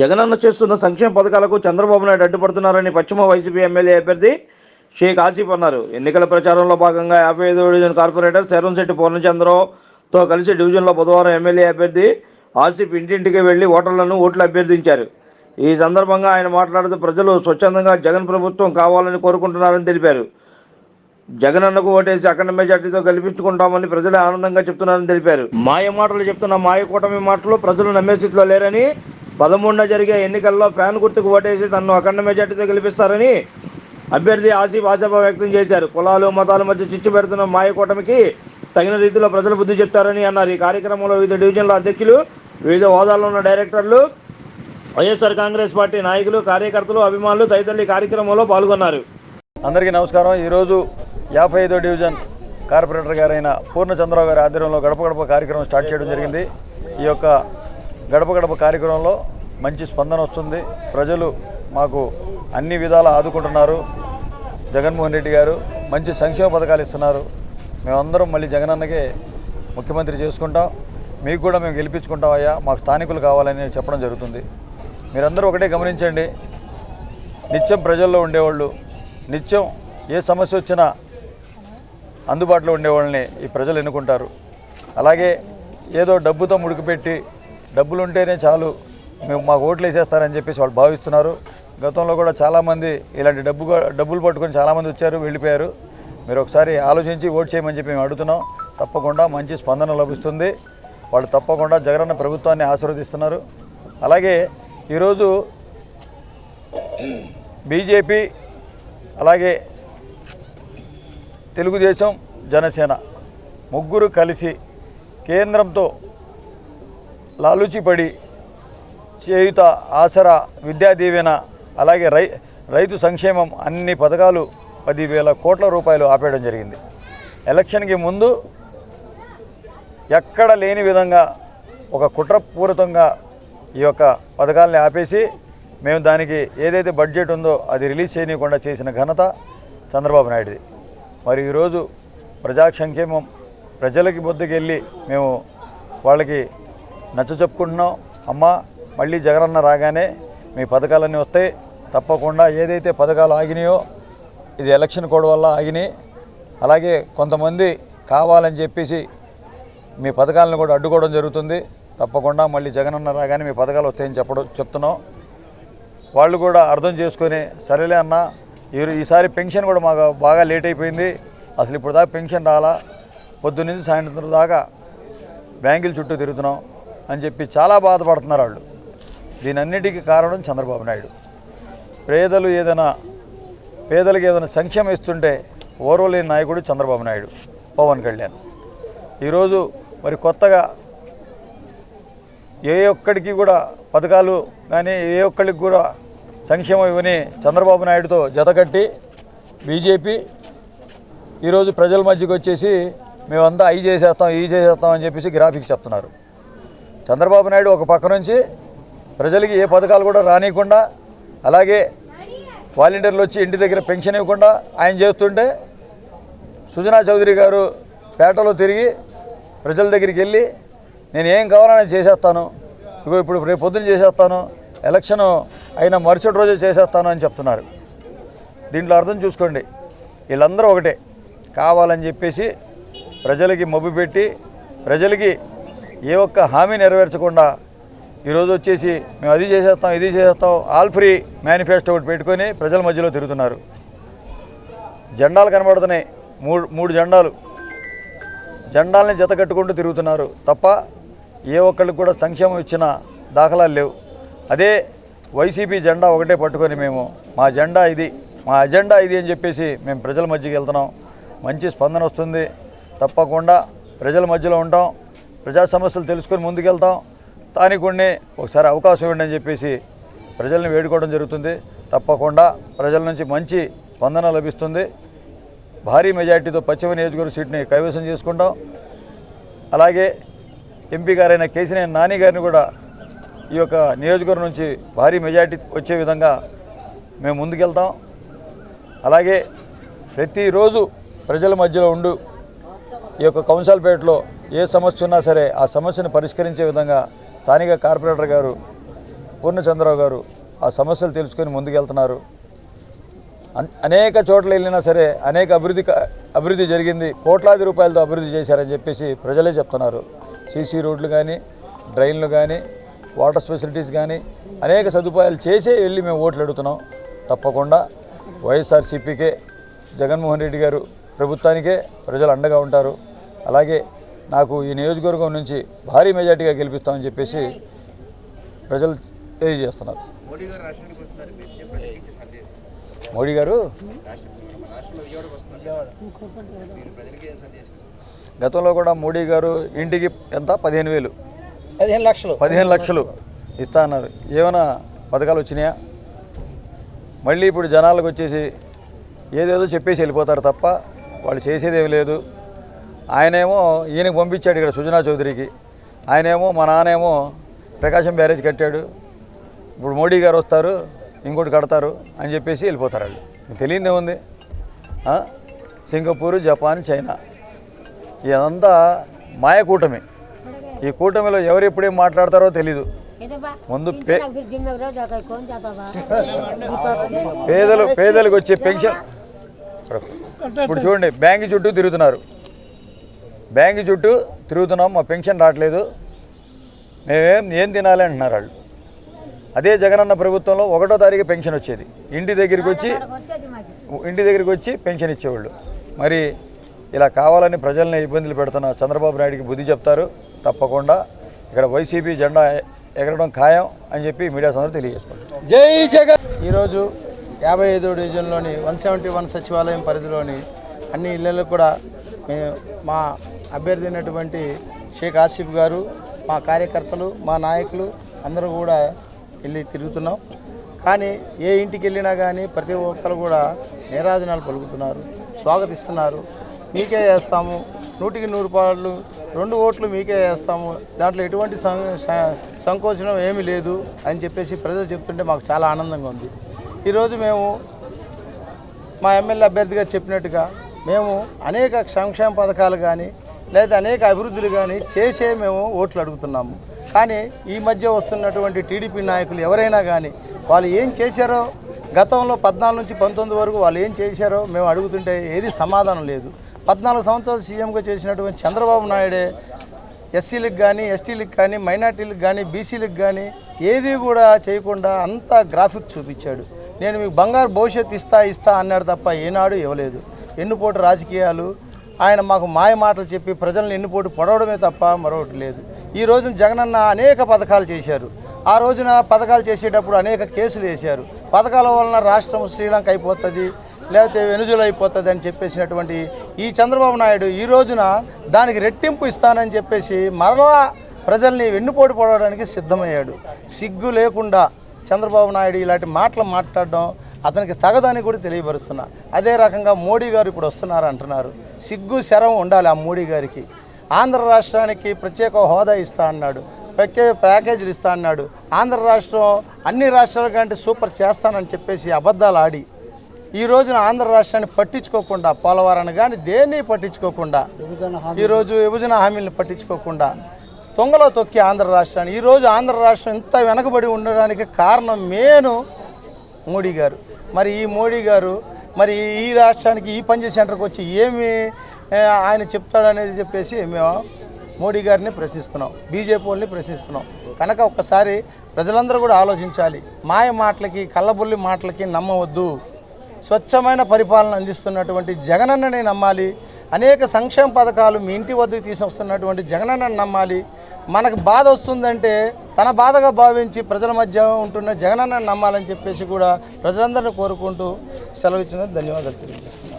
జగనన్న చేస్తున్న సంక్షేమ పథకాలకు చంద్రబాబు నాయుడు అడ్డుపడుతున్నారని పశ్చిమ వైసీపీ ఎమ్మెల్యే అభ్యర్థి షేక్ ఆసిఫ్ అన్నారు. ఎన్నికల ప్రచారంలో భాగంగా యాభై ఐదో డివిజన్ కార్పొరేటర్ శరణశెట్టి పూర్ణచంద్రతో కలిసి డివిజన్లో బుధవారం ఎమ్మెల్యే అభ్యర్థి ఆసిఫ్ ఇంటింటికి వెళ్ళి ఓటర్లను ఓట్లు అభ్యర్థించారు. ఈ సందర్భంగా ఆయన మాట్లాడుతూ ప్రజలు స్వచ్ఛందంగా జగన్ ప్రభుత్వం కావాలని కోరుకుంటున్నారని తెలిపారు. జగనన్నకు ఓటేసి అఖండ మెజార్టీతో గెలిపించుకుంటామని ప్రజలే ఆనందంగా చెప్తున్నారని తెలిపారు. మాయ మాటలు చెప్తున్న మాయ కూటమి మాటలు ప్రజలు నమ్మే స్థితిలో లేరని పదమూడున జరిగే ఎన్నికల్లో ఫ్యాన్ గుర్తుకు ఓటేసి తనను అఖండ మెజార్టీతో గెలిపిస్తారని అభ్యర్థి ఆసిఫ్ ఆశాభా వ్యక్తం చేశారు. కులాలు మతాల మధ్య చిచ్చు పెడుతున్న మాయకూటమికి తగిన రీతిలో ప్రజలు బుద్ధి చెప్తారని అన్నారు. ఈ కార్యక్రమంలో వివిధ డివిజన్ల అధ్యక్షులు వివిధ హోదాల్లో ఉన్న డైరెక్టర్లు వైఎస్ఆర్ కాంగ్రెస్ పార్టీ నాయకులు కార్యకర్తలు అభిమానులు తదితరులు కార్యక్రమంలో పాల్గొన్నారు. అందరికీ నమస్కారం. ఈరోజు యాభై ఐదో డివిజన్ కార్పొరేటర్ గారైన పూర్ణచంద్రరావు గారి ఆధ్వర్యంలో గడప గడప కార్యక్రమం స్టార్ట్ చేయడం జరిగింది. ఈ యొక్క గడప గడప కార్యక్రమంలో మంచి స్పందన వస్తుంది. ప్రజలు మాకు అన్ని విధాలా ఆదుకుంటున్నారు. జగన్మోహన్ రెడ్డి గారు మంచి సంక్షేమ పథకాలు ఇస్తున్నారు. మేమందరం మళ్ళీ జగనన్నకే ముఖ్యమంత్రి చేసుకుంటాం. మీకు కూడా మేము గెలిపించుకుంటాం అయ్యా. మాకు స్థానికులు కావాలని చెప్పడం జరుగుతుంది. మీరందరూ ఒకటే గమనించండి. నిత్యం ప్రజల్లో ఉండేవాళ్ళు నిత్యం ఏ సమస్య వచ్చినా అందుబాటులో ఉండేవాళ్ళని ఈ ప్రజలు ఎన్నుకుంటారు. అలాగే ఏదో డబ్బుతో ముడికిపెట్టి డబ్బులు ఉంటేనే చాలు మేము మాకు ఓట్లు వేసేస్తారని చెప్పేసి వాళ్ళు భావిస్తున్నారు. గతంలో కూడా చాలామంది ఇలాంటి డబ్బు డబ్బులు పట్టుకొని చాలామంది వచ్చారు వెళ్ళిపోయారు. మీరు ఒకసారి ఆలోచించి ఓట్ చేయమని చెప్పి మేము అడుగుతున్నాం. తప్పకుండా మంచి స్పందన లభిస్తుంది. వాళ్ళు తప్పకుండా జగనన్న ప్రభుత్వాన్ని ఆశీర్వదిస్తున్నారు. అలాగే ఈరోజు బీజేపీ అలాగే తెలుగుదేశం జనసేన ముగ్గురు కలిసి కేంద్రంతో లాలుచిపడి చేయుత ఆసరా విద్యా దీవెన అలాగే రై రైతు సంక్షేమం అన్ని పథకాలు పదివేల కోట్ల రూపాయలు ఆపేయడం జరిగింది. ఎలక్షన్కి ముందు ఎక్కడ లేని విధంగా ఒక కుట్రపూరితంగా ఈ యొక్క పథకాలని ఆపేసి మేము దానికి ఏదైతే బడ్జెట్ ఉందో అది రిలీజ్ చేయనీయకుండా చేసిన ఘనత చంద్రబాబు నాయుడుది. మరి ఈరోజు ప్రజా సంక్షేమం ప్రజలకి బొద్దుకెళ్ళి మేము వాళ్ళకి నచ్చ చెప్పుకుంటున్నాం. అమ్మ మళ్ళీ జగనన్న రాగానే మీ పథకాలన్నీ వస్తాయి. తప్పకుండా ఏదైతే పథకాలు ఆగినాయో ఇది ఎలక్షన్ కోడ్ వల్ల ఆగినాయి. అలాగే కొంతమంది కావాలని చెప్పేసి మీ పథకాలను కూడా అడ్డుకోవడం జరుగుతుంది. తప్పకుండా మళ్ళీ జగనన్న రాగానే మీ పథకాలు వస్తాయని చెప్పడం చెప్తున్నాం. వాళ్ళు కూడా అర్థం చేసుకొని సరేలే అన్న ఈసారి పెన్షన్ కూడా మాకు బాగా లేట్ అయిపోయింది. అసలు ఇప్పుడు దాకా పెన్షన్ రాలా. పొద్దు నుంచి సాయంత్రం దాకా బ్యాంకుల చుట్టూ తిరుగుతున్నాం అని చెప్పి చాలా బాధపడుతున్నారు వాళ్ళు. దీనన్నిటికీ కారణం చంద్రబాబు నాయుడు. పేదలు ఏదైనా పేదలకు ఏదైనా సంక్షేమం ఇస్తుంటే ఓర్వలేని నాయకుడు చంద్రబాబు నాయుడు పవన్ కళ్యాణ్. ఈరోజు మరి కొత్తగా ఏ ఒక్కడికి కూడా పథకాలు కానీ ఏ ఒక్కడికి కూడా సంక్షేమం ఇవ్వని చంద్రబాబు నాయుడుతో జతకట్టి బీజేపీ ఈరోజు ప్రజల మధ్యకి వచ్చేసి మేమంతా అవి చేసేస్తాం ఈ చేసేస్తాం అని చెప్పేసి గ్రాఫిక్స్ చెప్తున్నారు. చంద్రబాబు నాయుడు ఒక పక్క నుంచి ప్రజలకి ఏ పథకాలు కూడా రానియకుండా అలాగే వాలంటీర్లు వచ్చి ఇంటి దగ్గర పెన్షన్ ఇవ్వకుండా ఆయన చేస్తుంటే సుజనా చౌదరి గారు పేటలో తిరిగి ప్రజల దగ్గరికి వెళ్ళి నేను ఏం కావాలని చేసేస్తాను. ఇగో ఇప్పుడు రేపు పొద్దున చేసేస్తాను. ఎలక్షన్ అయిన మరుసటి రోజే చేసేస్తాను అని చెప్తున్నారు. దీంట్లో అర్థం చూసుకోండి. వీళ్ళందరూ ఒకటే. కావాలని చెప్పేసి ప్రజలకి మబ్బు పెట్టి ప్రజలకి ఏ ఒక్క హామీ నెరవేర్చకుండా ఈరోజు వచ్చేసి మేము అది చేసేస్తాం ఇది చేసేస్తాం ఆల్ ఫ్రీ మేనిఫెస్టో ఒకటి పెట్టుకొని ప్రజల మధ్యలో తిరుగుతున్నారు. జెండాలు కనబడుతున్నాయి మూడు మూడు జెండాలు. జెండాలని జతకట్టుకుంటూ తిరుగుతున్నారు తప్ప ఏ ఒక్కరికి కూడా సంక్షేమం ఇచ్చిన దాఖలాలు లేవు. అదే వైసీపీ జెండా ఒకటే పట్టుకొని మేము మా జెండా ఇది మా అజెండా ఇది అని చెప్పేసి మేము ప్రజల మధ్యకి వెళ్తున్నాం. మంచి స్పందన వస్తుంది. తప్పకుండా ప్రజల మధ్యలో ఉంటాం. ప్రజా సమస్యలు తెలుసుకొని ముందుకెళ్తాం. స్థానికుడిని ఒకసారి అవకాశం ఇవ్వండి అని చెప్పేసి ప్రజల్ని వేడుకోవడం జరుగుతుంది. తప్పకుండా ప్రజల నుంచి మంచి స్పందన లభిస్తుంది. భారీ మెజార్టీతో పశ్చిమ నియోజకవర్గ సీట్ని కైవసం చేసుకుంటాం. అలాగే ఎంపీ గారైన కేసినేని నాని గారిని కూడా ఈ యొక్క నియోజకవర్గం నుంచి భారీ మెజార్టీ వచ్చే విధంగా మేము ముందుకెళ్తాం. అలాగే ప్రతిరోజు ప్రజల మధ్యలో ఉండు ఈ యొక్క కౌన్సిల్పేటలో ఏ సమస్య ఉన్నా సరే ఆ సమస్యను పరిష్కరించే విధంగా స్థానిక కార్పొరేటర్ గారు పూర్ణచంద్రరావు గారు ఆ సమస్యలు తెలుసుకొని ముందుకెళ్తున్నారు. అన్- అనేక చోట్ల వెళ్ళినా సరే అనేక అభివృద్ధి అభివృద్ధి జరిగింది. కోట్లాది రూపాయలతో అభివృద్ధి చేశారని చెప్పేసి ప్రజలే చెప్తున్నారు. సీసీ రోడ్లు కానీ డ్రైన్లు కానీ వాటర్ ఫెసిలిటీస్ కానీ అనేక సదుపాయాలు చేసే వెళ్ళి మేము ఓట్లు అడుగుతున్నాం. తప్పకుండా వైఎస్ఆర్సీపీకే జగన్మోహన్ రెడ్డి గారు ప్రభుత్వానికే ప్రజలు అండగా ఉంటారు. అలాగే నాకు ఈ నియోజకవర్గం నుంచి భారీ మెజార్టీగా గెలిపిస్తామని చెప్పేసి ప్రజలు తెలియజేస్తున్నారు. మోడీ గారు రాష్ట్రానికి వస్తున్నారు. మీరు చెప్పే ప్రజలకి సందేశం? మోడీ గారు? రాష్ట్ర మన రాష్ట్రంలో విజయవాడకు వస్తున్నారు. మీరు ప్రజలకి ఏ సందేశం ఇస్తారు గతంలో కూడా మోడీ గారు ఇంటికి ఎంత? పదిహేను వేలు. పదిహేను లక్షలు. పదిహేను లక్షలు ఇస్తా అన్నారు. ఏమైనా పథకాలు వచ్చినాయా? మళ్ళీ ఇప్పుడు జనాలకు వచ్చేసి ఏదేదో చెప్పేసి వెళ్ళిపోతారు తప్ప వాళ్ళు చేసేదేమి లేదు. ఆయనేమో ఈయనకి పంపించాడు ఇక్కడ సుజనా చౌదరికి. ఆయనేమో మా నాన్నేమో ప్రకాశం బ్యారేజ్ కట్టాడు. ఇప్పుడు మోడీ గారు వస్తారు ఇంకోటి కడతారు అని చెప్పేసి వెళ్ళిపోతారు వాళ్ళు. తెలియదే ఉంది? Singapore Japan China. ఇదంతా మాయ కూటమి. ఈ కూటమిలో ఎవరు ఎప్పుడేం మాట్లాడతారో తెలీదు. ముందు పేదలు పేదలకు వచ్చే పెన్షన్ ఇప్పుడు చూడండి బ్యాంక్ చుట్టూ తిరుగుతున్నారు. బ్యాంక్ చుట్టూ తిరుగుతున్నాం మా పెన్షన్ రావట్లేదు. మేమేం ఏం తినాలి అంటున్నారు వాళ్ళు. అదే జగనన్న ప్రభుత్వంలో ఒకటో తారీఖు పెన్షన్ వచ్చేది. ఇంటి దగ్గరికి వచ్చి ఇంటి దగ్గరికి వచ్చి పెన్షన్ ఇచ్చేవాళ్ళు. మరి ఇలా కావాలని ప్రజల్ని ఇబ్బందులు పెడుతున్న చంద్రబాబు నాయుడికి బుద్ధి చెప్తారు. తప్పకుండా ఇక్కడ వైసీపీ జెండా ఎగరడం ఖాయం అని చెప్పి మీడియా సందరూ తెలియజేసుకుంటారు జై జగన్! ఈరోజు యాభై ఐదో డివిజన్లోని వన్ సెవెంటీ వన్ సచివాలయం పరిధిలోని అన్ని ఇళ్ళలో కూడా మేము మా అభ్యర్థి అయినటువంటి షేక్ ఆసిఫ్ గారు మా కార్యకర్తలు మా నాయకులు అందరూ కూడా వెళ్ళి తిరుగుతున్నాం. కానీ ఏ ఇంటికి వెళ్ళినా కానీ ప్రతి ఒక్కరు కూడా నేరాజనాలు పలుకుతున్నారు స్వాగతిస్తున్నారు. మీకే వేస్తాము నూటికి నూరు పాళ్ళు రెండు ఓట్లు మీకే వేస్తాము. దాంట్లో ఎటువంటి సం- సంకోచనం ఏమీ లేదు అని చెప్పేసి ప్రజలు చెప్తుంటే మాకు చాలా ఆనందంగా ఉంది. ఈరోజు మేము మా ఎమ్మెల్యే అభ్యర్థిగా చెప్పినట్టుగా మేము అనేక సంక్షేమ పథకాలు కానీ లేదా అనేక అభివృద్ధులు కానీ చేసే మేము ఓట్లు అడుగుతున్నాము. కానీ ఈ మధ్య వస్తున్నటువంటి టీడీపీ నాయకులు ఎవరైనా కానీ వాళ్ళు ఏం చేశారో గతంలో పద్నాలుగు నుంచి పంతొమ్మిది వరకు వాళ్ళు ఏం చేశారో మేము అడుగుతుంటే ఏది సమాధానం లేదు. పద్నాలుగు సంవత్సరాలు సీఎంగా చేసినటువంటి చంద్రబాబు నాయుడే ఎస్సీలకు కానీ ఎస్టీలకు కానీ మైనార్టీలకు కానీ బీసీలకు కానీ ఏది కూడా చేయకుండా అంతా గ్రాఫిక్ చూపించాడు. నేను మీకు బంగారు భవిష్యత్తు ఇస్తా ఇస్తా అన్నాడు తప్ప ఏనాడు ఇవ్వలేదు. ఎన్నుపోటు రాజకీయాలు ఆయన మాకు మాయ మాటలు చెప్పి ప్రజలను ఎన్నుపోటు పొడవడమే తప్ప మరొకటి లేదు. ఈ రోజున జగనన్న అనేక పథకాలు చేశారు. ఆ రోజున పథకాలు చేసేటప్పుడు అనేక కేసులు వేశారు. పథకాల వలన రాష్ట్రం శ్రీలంక అయిపోతుంది లేకపోతే వెనుజులు అయిపోతుంది అని చెప్పేసినటువంటి ఈ చంద్రబాబు నాయుడు ఈ రోజున దానికి రెట్టింపు ఇస్తానని చెప్పేసి మరలా ప్రజల్ని వెన్నుపోటు పడవడానికి సిద్ధమయ్యాడు. సిగ్గు లేకుండా చంద్రబాబు నాయుడు ఇలాంటి మాటలు మాట్లాడడం అతనికి తగదని కూడా తెలియపరుస్తున్నా. అదే రకంగా మోడీ గారు ఇప్పుడు వస్తున్నారు అంటున్నారు. సిగ్గు శరం ఉండాలి ఆ మోడీ గారికి. ఆంధ్ర రాష్ట్రానికి ప్రత్యేక హోదా ఇస్తా అన్నాడు. ప్రత్యేక ప్యాకేజీలు ఇస్తా అన్నాడు. ఆంధ్ర రాష్ట్రం అన్ని రాష్ట్రాల కంటే సూపర్ చేస్తానని చెప్పేసి అబద్ధాలు ఆడి ఈ రోజున ఆంధ్ర రాష్ట్రాన్ని పట్టించుకోకుండా పోలవరాన్ని కానీ దేన్ని పట్టించుకోకుండా ఈరోజు విభజన హామీలను పట్టించుకోకుండా తొంగలో తొక్కి ఆంధ్ర రాష్ట్రాన్ని. ఈరోజు ఆంధ్ర రాష్ట్రం ఇంత వెనకబడి ఉండడానికి కారణం మేను మోడీ గారు. మరి ఈ మోడీ గారు మరి ఈ రాష్ట్రానికి ఈ పంచాయతీ సెంటర్కి వచ్చి ఏమి ఆయన చెప్తాడనేది చెప్పేసి మేము మోడీ గారిని ప్రశ్నిస్తున్నాం బీజేపీ వాళ్ళని ప్రశ్నిస్తున్నాం. కనుక ఒక్కసారి ప్రజలందరూ కూడా ఆలోచించాలి. మాయ మాటలకి కళ్ళబుల్లి మాటలకి నమ్మవద్దు. స్వచ్ఛమైన పరిపాలన అందిస్తున్నటువంటి జగనన్నని నమ్మాలి. అనేక సంక్షేమ పథకాలు మీ ఇంటి వద్దకు తీసుకొస్తున్నటువంటి జగనన్న నమ్మాలి. మనకు బాధ వస్తుందంటే తన బాధగా భావించి ప్రజల మధ్య ఉంటున్న జగనన్న నమ్మాలని చెప్పేసి కూడా ప్రజలందరినీ కోరుకుంటూ సెలవు ఇచ్చిన ధన్యవాదాలు తెలియజేస్తున్నాను.